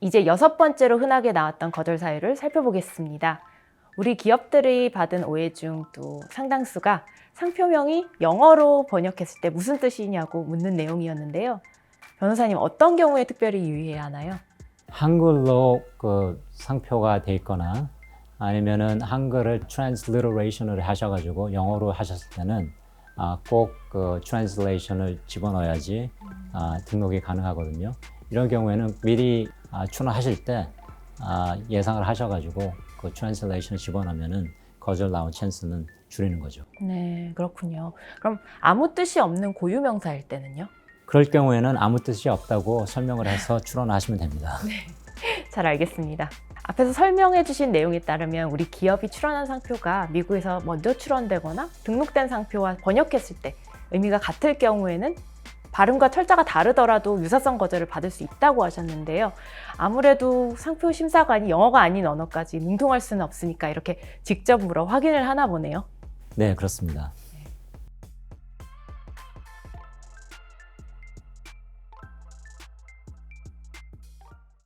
이제 여섯 번째로 흔하게 나왔던 거절 사유를 살펴보겠습니다. 우리 기업들이 받은 오해 중 또 상당수가 상표명이 영어로 번역했을 때 무슨 뜻이냐고 묻는 내용이었는데요. 변호사님 어떤 경우에 특별히 유의해야 하나요? 한글로 그 상표가 돼 있거나 아니면은 한글을 트랜스리터레이션을 하셔가지고 영어로 하셨을 때는 아, 꼭그 트랜스레이션을 집어넣어야지 아, 등록이 가능하거든요. 이런 경우에는 미리 아, 출원하실 때 아, 예상을 하셔가지고 그 트랜스레이션을 집어넣으면은 거절 나온 찬스는 줄이는 거죠. 네, 그렇군요. 그럼 아무 뜻이 없는 고유명사일 때는요? 그럴 경우에는 아무 뜻이 없다고 설명을 해서 출원하시면 됩니다. 잘 알겠습니다. 앞에서 설명해 주신 내용에 따르면 우리 기업이 출원한 상표가 미국에서 먼저 출원되거나 등록된 상표와 번역했을 때 의미가 같을 경우에는 발음과 철자가 다르더라도 유사성 거절을 받을 수 있다고 하셨는데요. 아무래도 상표 심사관이 영어가 아닌 언어까지 능통할 수는 없으니까 이렇게 직접 물어 확인을 하나 보네요. 네, 그렇습니다.